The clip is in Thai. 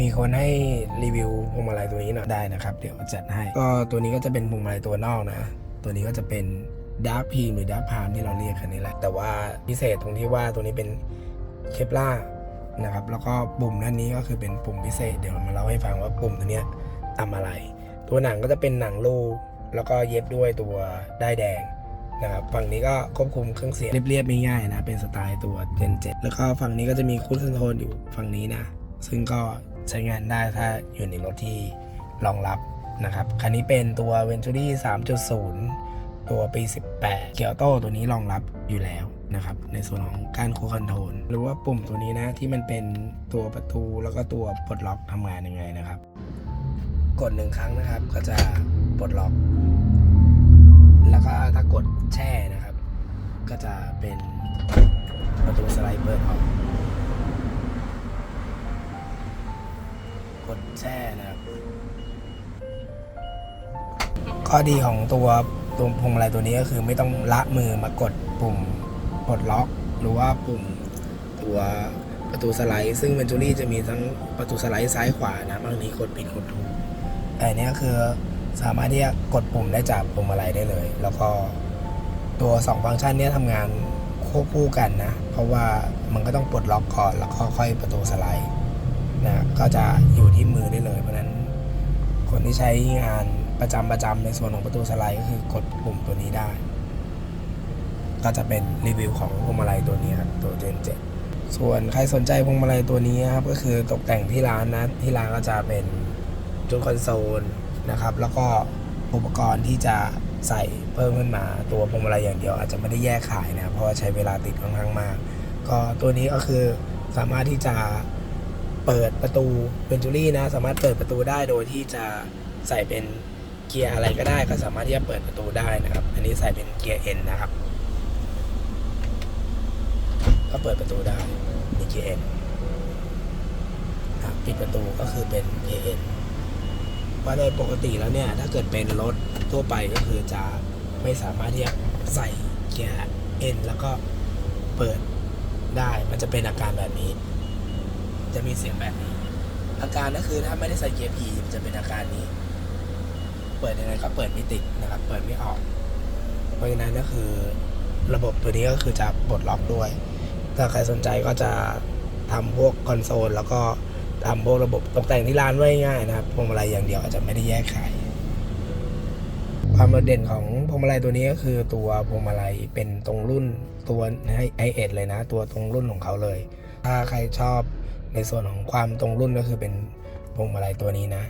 มีคนให้รีวิวพวงมาลัยตัวนี้หน่อยได้นะครับ เดี๋ยวจัดให้ ก็ตัวนี้ก็จะเป็นพวงมาลัยตัวนอกนะ ตัวนี้ก็จะเป็นดาร์พีหรือดาร์พามที่เราเรียกกันนี่แหละ แต่ว่าพิเศษตรงที่ว่าตัวนี้เป็นเคปล่านะครับ แล้วก็ปุ่มด้านนี้ก็คือเป็นปุ่มพิเศษ เดี๋ยวมาเล่าให้ฟังว่าปุ่มตัวเนี้ยทำอะไร ตัวหนังก็จะเป็นหนังลูกแล้วก็เย็บด้วยตัวได้ายแดงนะครับฝั่งนี้ก็ควบคุมเครื่องเสียงเรียบๆง่ายๆนะ เป็นสไตล์ตัว Gen 7 แล้วก็ฝั่งนี้ก็จะมีคูดคอนโทรลอยู่ฝั่งนี้นะ ซึ่งก็ ใช้งานได้ถ้าอยู่ในรถที่รองรับนะครับคันนี้เป็นตัว Venturi 3.0 ตัวปี 18 เกียวโต้ตัวนี้รองรับอยู่แล้วนะครับในส่วนของการคูคอนโทรลหรือว่าปุ่มตัวนี้นะที่มันเป็นตัวประตูแล้วก็ตัวปลดล็อกทำงานยังไงนะครับ กดหนึ่งครั้งนะครับก็จะปลดล็อก แล้วก็ถ้ากดแช่นะครับ ก็จะเป็นประตูสไลด์เปิดออก แช่นะครับ ข้อดีของตัวตัวพวงมาลัยตัวนี้ก็คือไม่ต้องละมือมากดปุ่มปลดล็อก หรือว่าปุ่มตัวประตูสไลด์ ซึ่งเวนจูรี่จะมีทั้งประตูสไลด์ซ้ายขวานะบางทีกดผิดกดถูกแต่อันนี้คือสามารถที่จะกดปุ่มได้จากพวงมาลัยได้เลย แล้วก็ตัวสองฟังก์ชันนี้ทำงานควบคู่กันนะ เพราะว่ามันก็ต้องปลดล็อกก่อนแล้วก็ค่อยประตูสไลด์ นะก็จะอยู่ที่มือได้เลย เพราะนั้นคนที่ใช้งานประจำประจำในส่วนของประตูสไลด์ก็คือกดปุ่มตัวนี้ได้ ก็จะเป็นรีวิวของพวงมาลัยตัวนี้ครับตัวเจนเจ็ส่วนใครสนใจพวงมาลัยตัวนี้ครับก็คือตกแต่งที่ร้านนะที่ร้านก็จะเป็นจุดคอนโซลนะครับ แล้วก็อุปกรณ์ที่จะใส่เพิ่มขึ้นมาตัวพวงมาลัยอย่างเดียว อาจจะไม่ได้แยกขายนะเพราะว่าใช้เวลาติดค่อนข้างมาก ก็ตัวนี้ก็คือสามารถที่จะ เปิดประตูเป็นจูรี่นะ สามารถเปิดประตูได้โดยที่จะใส่เป็นเกียร์อะไรก็ได้ ก็สามารถที่จะเปิดประตูได้นะครับ อันนี้ใส่เป็นเกียร์ N นะครับ ก็เปิดประตูได้มีเกียร์ N ครับปิดประตูก็คือเป็นเกียร์ N ว่าโดยปกติแล้วเนี่ย ถ้าเกิดเป็นรถทั่วไปก็คือจะไม่สามารถที่จะใส่เกียร์ N แล้วก็เปิดได้มันจะเป็นอาการแบบนี้ จะมีเสียงแบบนี้ อาการก็คือถ้าไม่ได้ใส่เกียร์พีจะเป็นอาการนี้ เปิดยังไงก็เปิดไม่ติดนะครับ เปิดไม่ออก เพราะฉะนั้นก็คือระบบตัวนี้ก็คือจะปลดล็อกด้วย ถ้าใครสนใจก็จะทำพวกคอนโซลแล้วก็ทำพวกระบบตกแต่งที่ร้านไว้ง่ายนะครับพวงมาลัยอย่างเดียวอาจจะไม่ได้แยกขายความโดดเด่นของพวงมาลัยตัวนี้ก็คือตัวพวงมาลัยเป็นตรงรุ่นตัวไอเอ็ดเลยนะ ตัวตรงรุ่นของเขาเลย ถ้าใครชอบ ในส่วนของความตรงรุ่นก็คือเป็นพวงมาลัยตัวนี้นะ